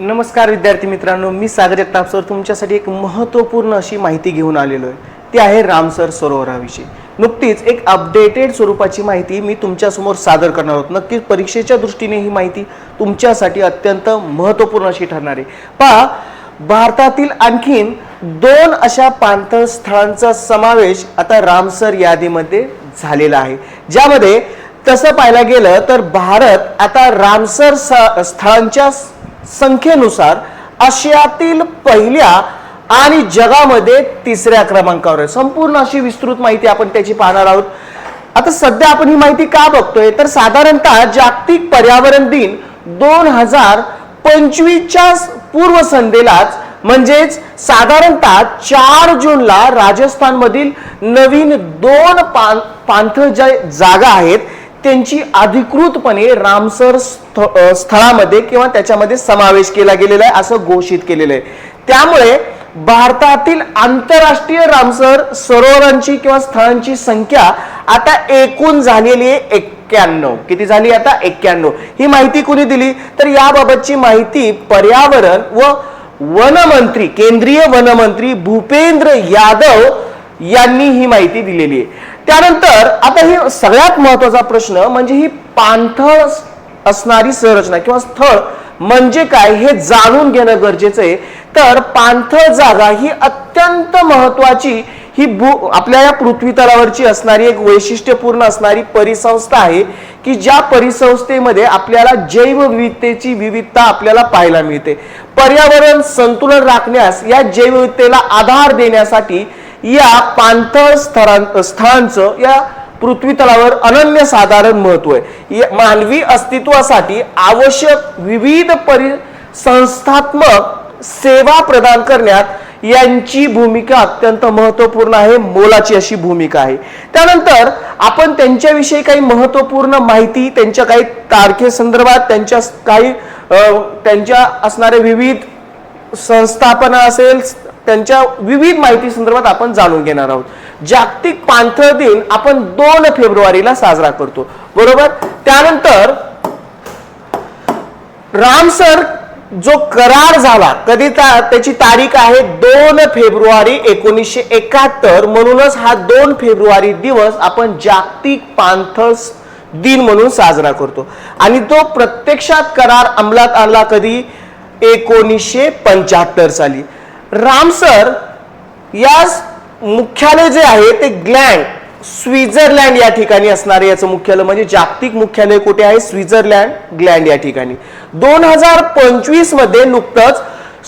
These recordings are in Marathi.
नमस्कार विद्यार्थी मित्रांनो मी सागर जगताप सर. तुमच्यासाठी एक महत्त्वपूर्ण अशी माहिती घेऊन आलेलो आहे. ती आहे रामसर सरोवराविषयी. नुकतीच एक अपडेटेड स्वरूपाची माहिती मी तुमच्यासमोर सादर करणार आहोत. नक्कीच परीक्षेच्या दृष्टीने ही माहिती तुमच्यासाठी अत्यंत महत्त्वपूर्ण अशी ठरणार आहे. पहा भारतातील आणखीन दोन अशा पाणथळ स्थळांचा समावेश आता रामसर यादीमध्ये झालेला आहे. ज्यामध्ये तसं पाहायला गेलं तर भारत आता रामसर स्थळांच्या संख्येनुसार आशियातील पहिल्या आणि जगामध्ये तिसऱ्या क्रमांकावर आहे. संपूर्ण अशी विस्तृत माहिती आपण त्याची पाहणार आहोत. आता सध्या आपण ही माहिती का बघतोय? तर साधारणतः जागतिक पर्यावरण दिन दोन हजार पंचवीसच्या पूर्वसंध्येलाच म्हणजेच साधारणतः चार जूनला राजस्थानमधील नवीन दोन पान पाणथळ ज्या जागा आहेत त्यांची अधिकृतपणे रामसर स्थळामध्ये किंवा त्याच्यामध्ये समावेश केला गेलेला आहे असं घोषित केलेलं आहे. त्यामुळे भारतातील आंतरराष्ट्रीय रामसर सरोवरांची किंवा स्थळांची संख्या आता एकूण झालेली आहे एक्क्याण्णव. किती झाली आता? एक्क्याण्णव. ही माहिती कुणी दिली? तर याबाबतची माहिती पर्यावरण व वनमंत्री केंद्रीय वनमंत्री भूपेंद्र यादव यांनी ही माहिती दिलेली आहे. त्यानंतर आता ही सगळ्यात महत्त्वाचा प्रश्न म्हणजे ही पाणथळ असणारी संरचना किंवा स्थळ म्हणजे काय हे जाणून घेणं गरजेचं आहे. तर पाणथळ जागा ही अत्यंत महत्वाची ही भू आपल्या या पृथ्वी तलावरची असणारी एक वैशिष्ट्यपूर्ण असणारी परिसंस्था आहे की ज्या परिसंस्थेमध्ये आपल्याला जैवविविधतेची विविधता आपल्याला पाहायला मिळते. पर्यावरण संतुलन राखण्यास या जैवविविधतेला आधार देण्यासाठी या पाणथळ स्थळां स्थळांचं या पृथ्वी तलावर अनन्यसाधारण महत्त्व आहे. या मानवी अस्तित्वासाठी आवश्यक विविध परि संस्थात्मक सेवा प्रदान करण्यात यांची भूमिका अत्यंत महत्त्वपूर्ण आहे मोलाची अशी भूमिका आहे. त्यानंतर आपण त्यांच्याविषयी काही महत्त्वपूर्ण माहिती त्यांच्या काही तारखेसंदर्भात त्यांच्या काही त्यांच्या असणाऱ्या विविध संस्थापना असेल त्यांच्या विविध माहिती संदर्भात आपण जाणून घेणार आहोत. जागतिक पाणथळ दिन आपण दोन फेब्रुवारीला साजरा करतो. बरोबर? त्यानंतर रामसर जो करार झाला कधी त्याची तारीख आहे दोन फेब्रुवारी एकोणीसशे एकाहत्तर. म्हणूनच हा दोन फेब्रुवारी दिवस आपण जागतिक पाणथळ दिन म्हणून साजरा करतो. आणि तो प्रत्यक्षात करार अंमलात आणला कधी? एकोणीसशे पंच्याहत्तर साली. रामसर या मुख्यालय जे आहे ते ग्लँड स्वित्झर्लंड या ठिकाणी असणारे याचं मुख्यालय म्हणजे जागतिक मुख्यालय कुठे आहे? स्वित्झर्लंड ग्लँड या ठिकाणी. दोन हजार पंचवीसमध्ये नुकतंच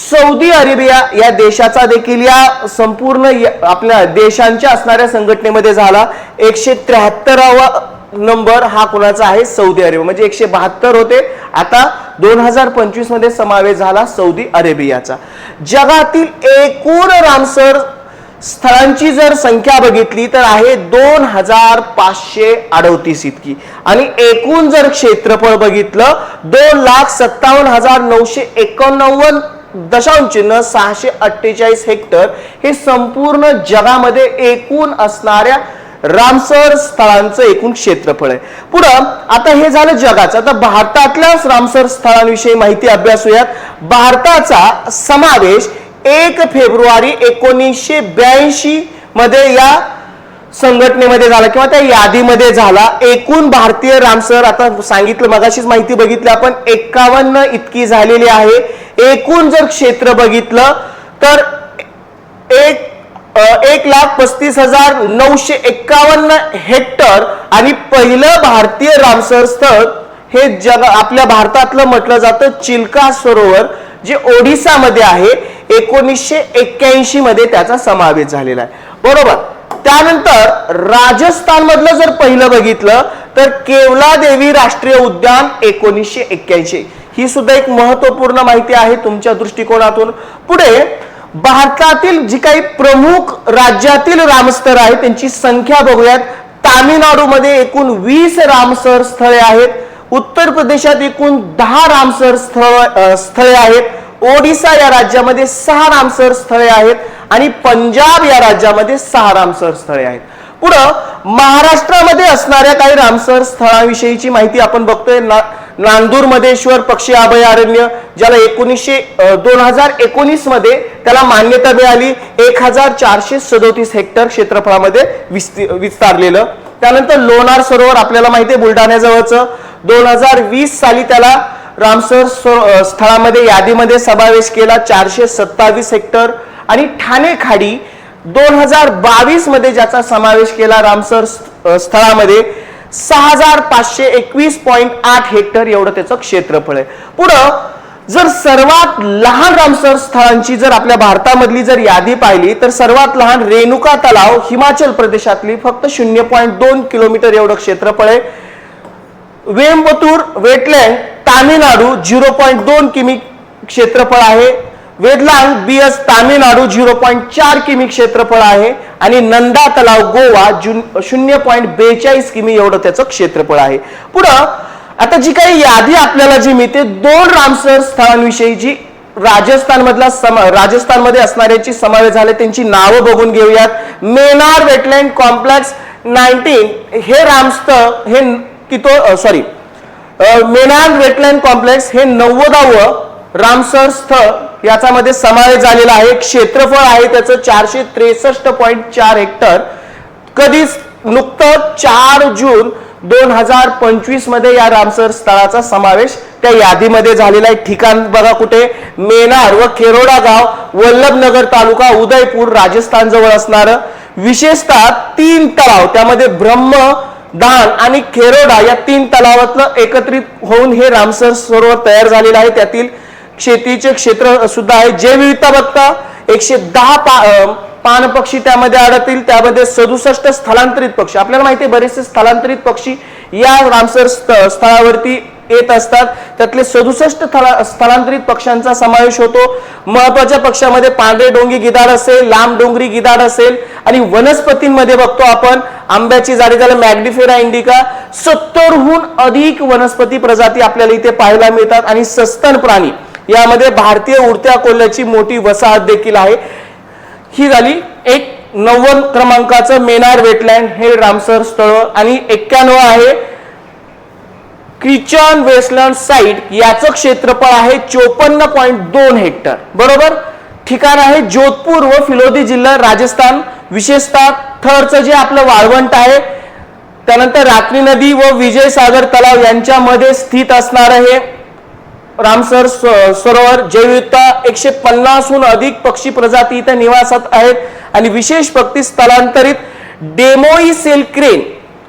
सौदी अरेबिया या देशाचा देखील या संपूर्ण आपल्या देशांच्या असणाऱ्या संघटनेमध्ये झाला. एकशे त्र्याहत्तरावा नंबर हा कोणाचा आहे? Saudi Arabia. म्हणजे एकशे बहात्तर होते. आता दोन हजार पंचवीसमध्ये समावेश झाला सौदी अरेबियाचा. जगातील एकूण रामसर स्थळांची जर संख्या बघितली तर आहे दोन हजार पाचशे अडतीस इतकी. आणि एकूण जर क्षेत्रफळ बघितलं दोन लाख सत्तावन्न हजार नऊशे एकोणनव्वद दशांश चिन्ह सहाशे अठ्ठेचाळीस हेक्टर हे संपूर्ण जगामध्ये एकूण असणाऱ्या रामसर स्थळांचं एकूण क्षेत्रफळ आहे. पुढं आता हे झालं जगाचं. आता भारतातल्याच रामसर स्थळांविषयी माहिती अभ्यासूयात. भारताचा समावेश एक फेब्रुवारी एकोणीसशे ब्याऐंशी मध्ये या संघटनेमध्ये झाला किंवा त्या यादीमध्ये झाला. एकूण भारतीय रामसर आता सांगितलं मगाशीच माहिती बघितली आपण एकावन्न इतकी झालेली आहे. एकूण जर क्षेत्र बघितलं तर एक एक लाख पस्तीस हजार नऊशे एक्कावन्न हेक्टर आणि पहिलं भारतीय रामसर स्थळ हे जग आपल्या भारतातलं म्हटलं जातं चिल्का सरोवर जे ओडिसामध्ये आहे. एकोणीसशे एक्क्याऐंशी मध्ये त्याचा समावेश झालेला आहे. बरोबर. त्यानंतर राजस्थान मधलं जर पहिलं बघितलं तर केवला देवी राष्ट्रीय उद्यान एकोणीसशे एक्क्याऐंशी. ही सुद्धा एक महत्त्वपूर्ण माहिती आहे तुमच्या दृष्टिकोनातून. पुढे भारतातील जी काही प्रमुख राज्यातील रामस्थळ आहेत त्यांची संख्या बघूयात. तामिळनाडूमध्ये एकूण वीस रामसर स्थळे आहेत. उत्तर प्रदेशात एकूण दहा रामसर स्थळ स्थळे आहेत. ओडिसा या राज्यामध्ये सहा रामसर स्थळे आहेत आणि पंजाब या राज्यामध्ये सहा रामसर स्थळे आहेत. पुढं महाराष्ट्रामध्ये असणाऱ्या काही रामसर स्थळांविषयीची माहिती आपण बघतोय. ना नांदूर मधेश्वर पक्षी अभयारण्य ज्याला एकोणीसशे दोन हजार एकोणीसमध्ये त्याला मान्यता मिळाली एक हजार चारशे सदोतीस हेक्टर क्षेत्रफळामध्ये विस्तारलेलं. त्यानंतर लोणार सरोवर आपल्याला माहिती आहे बुलढाण्याजवळचं. दोन हजार वीस साली त्याला रामसर स्थळामध्ये यादीमध्ये समावेश केला चारशे सत्तावीस हेक्टर. आणि ठाणे खाडी दोन हजार बावीसमध्ये ज्याचा समावेश केला रामसर स्थळामध्ये सहा हजार पाचशे एकवीस पॉईंट आठ हेक्टर एवढं त्याचं क्षेत्रफळ आहे. पुढं जर सर्वात लहान रामसर स्थळांची जर आपल्या भारतामधली जर यादी पाहिली तर सर्वात लहान रेणुका तलाव हिमाचल प्रदेशातली फक्त शून्य पॉईंट दोन किलोमीटर एवढं क्षेत्रफळ आहे. Vembannur wetland Tamil Nadu zero point दोन किमी क्षेत्रफळ आहे. वेदलांग बीएस तामिळनाडू झिरो पॉईंट चार किमी क्षेत्रफळ आहे. आणि नंदा तलाव गोवा जून शून्य पॉईंट बेचाळीस किमी एवढं त्याचं क्षेत्रफळ आहे. पुढं आता जी काही यादी आपल्याला जी मिळते दोन रामसर स्थळांविषयी जी राजस्थान मधला सम राजस्थानमध्ये असणाऱ्याची समावेश झाले त्यांची नावं बघून घेऊयात. मेनार वेटलँड कॉम्प्लेक्स नाईन्टीन हे रामस्थळ हे कितो सॉरी मेनार वेटलँड कॉम्प्लेक्स हे नव्वदावं रामसर स्थळ याच्यामध्ये समावेश झालेला आहे. क्षेत्रफळ आहे त्याचं चारशे त्रेसष्ट पॉईंट चार हेक्टर. कधीच नुकतं चार जून दोन हजार पंचवीसमध्ये या रामसर स्थळाचा समावेश त्या यादीमध्ये झालेला आहे. ठिकाण बघा कुठे? मेनार व खेरोडा गाव वल्लभनगर तालुका उदयपूर राजस्थान जवळ असणार. विशेषतः तीन तलाव त्यामध्ये ब्रह्म दान आणि खेरोडा या तीन तलावातलं एकत्रित होऊन हे रामसर सरोवर तयार झालेलं आहे. त्यातील शेतीचे क्षेत्र सुद्धा आहे. जैवविविधता बघता एकशे दहा पा पानपक्षी पान पक्षी त्यामध्ये आढळतील. त्यामध्ये सदुसष्ट स्थलांतरित पक्षी. आपल्याला माहिती आहे बरेचसे स्थलांतरित पक्षी या रामसर स्थ- स्थळावरती येत असतात. त्यातले सदुसष्ट स्थला- स्थलांतरित पक्ष्यांचा समावेश होतो. महत्त्वाच्या पक्षामध्ये पांढरे डोंगी गिदाड असेल लांब डोंगरी गिदाड असेल आणि वनस्पतींमध्ये बघतो आपण आंब्याची झाडे त्याला मॅग्निफेरा इंडिका. सत्तरहून अधिक वनस्पती प्रजाती आपल्याला इथे पाहायला मिळतात आणि सस्तन प्राणी. यामध्ये भारतीय उडत्या कोल्ह्याची मोठी वसाहत देखील आहे. ही झाली एक नव्वद क्रमांकाचं मेनार वेटलँड. हे रामसर स्थळ आणि एक्क्याण्णव आहे. क्रिचन वेस्टलँड साईट याचं क्षेत्रफळ आहे चोपन्न पॉईंट दोन हेक्टर. बरोबर? ठिकाण आहे जोधपूर व फिलोदी जिल्हा राजस्थान. विशेषतः थरचं जे आपलं वाळवंट आहे त्यानंतर रात्री नदी व विजय सागर तलाव यांच्यामध्ये स्थित असणारं हे रामसर सरोवर जैवविविधता एकशे पन्नासहून अधिक पक्षी प्रजाती इथे निवासात आहेत. आणि विशेष पक्षी स्थलांतरित डेमोईसेल क्रेन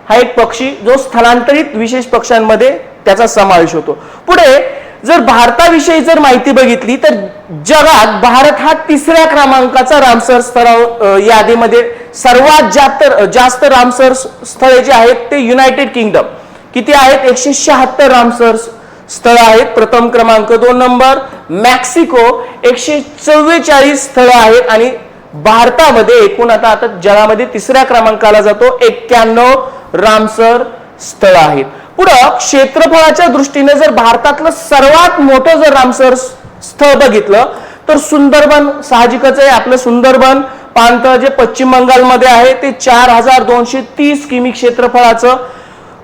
हा एक पक्षी जो स्थलांतरित विशेष पक्ष्यांमध्ये त्याचा समावेश होतो. पुढे जर भारताविषयी जर माहिती बघितली तर जगात भारत हा तिसऱ्या क्रमांकाचा रामसर स्थळ यादीमध्ये सर्वात जास्त जास्त रामसर स्थळे जे आहेत ते युनायटेड किंगडम किती आहेत? एकशे शहात्तर रामसर स्थळ आहेत. प्रथम क्रमांक दोन नंबर मॅक्सिको. एकशे चव्वेचाळीस स्थळं आहेत आणि भारतामध्ये एकूण आता आता जगामध्ये तिसऱ्या क्रमांकाला जातो. एक्क्याण्णव रामसर स्थळ आहेत. पुढं क्षेत्रफळाच्या दृष्टीने जर भारतातलं सर्वात मोठं जर रामसर स्थळ बघितलं तर सुंदरबन साहजिकच आहे. आपलं सुंदरबन प्रांत जे पश्चिम बंगालमध्ये आहे ते चार हजार दोनशे तीस किमी क्षेत्रफळाचं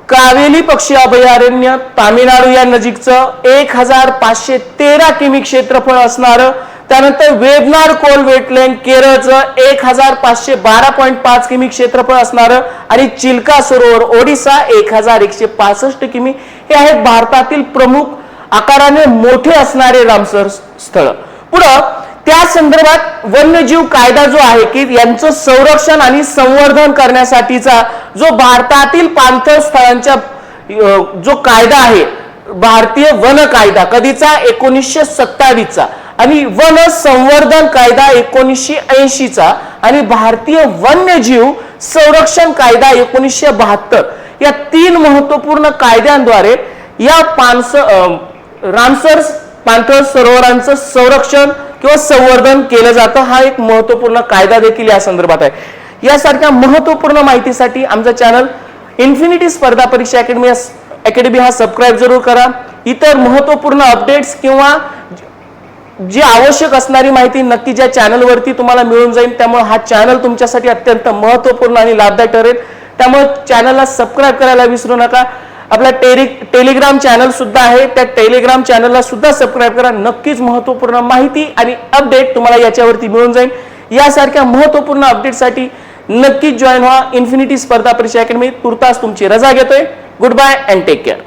कावेली पक्षी अभयारण्य तामिळनाडू या नजीकचं एक हजार पाचशे तेरा किमी क्षेत्रफळ असणारं त्यानंतर वेबनार कोल वेटलँड केरळचं एक हजार पाचशे बारा पॉईंट पाच किमी क्षेत्रफळ असणारं आणि चिल्का सरोवर ओडिसा एक हजार एकशे पासष्ट किमी. हे आहेत भारतातील प्रमुख आकाराने मोठे असणारे रामसर स्थळ. पुढं त्या संदर्भात वन्यजीव कायदा जो आहे की यांचं संरक्षण आणि संवर्धन करण्यासाठीचा जो भारतातील पाणथळ स्थळांच्या जो कायदा आहे भारतीय वन कायदा कधीचा? एकोणीसशे सत्तावीसचा. आणि वन संवर्धन कायदा एकोणीसशे ऐंशीचा आणि भारतीय वन्यजीव संरक्षण कायदा एकोणीसशे बहात्तर. या तीन महत्त्वपूर्ण कायद्यांद्वारे या पानस रामसर पाणथळ सरोवरांचं संरक्षण किंवा संवर्धन केलं जातं हा एक महत्त्वपूर्ण कायदा देखील या संदर्भात आहे. यासारख्या महत्त्वपूर्ण माहितीसाठी आमचा चॅनल इन्फिनिटी स्पर्धा परीक्षा अकॅडमी अकॅडमी हा सबस्क्राईब जरूर करा. इतर महत्त्वपूर्ण अपडेट्स किंवा जी आवश्यक असणारी माहिती नक्की ज्या चॅनलवरती तुम्हाला मिळून जाईल त्यामुळे हा चॅनल तुमच्यासाठी अत्यंत महत्त्वपूर्ण आणि लाभदायक ठरेल. त्यामुळे चॅनलला सबस्क्राईब करायला विसरू नका. आपला टेरि टेलिग्राम चॅनल सुद्धा आहे. त्या टेलिग्राम चॅनलला सुद्धा सबस्क्राईब करा. नक्कीच महत्त्वपूर्ण माहिती आणि अपडेट तुम्हाला याच्यावरती मिळून जाईल. यासारख्या महत्त्वपूर्ण अपडेटसाठी नक्कीच जॉईन व्हा. इन्फिनिटी स्पर्धा परीक्षा अकॅडमी तुर्तास तुमची रजा घेतोय. Good bye and take care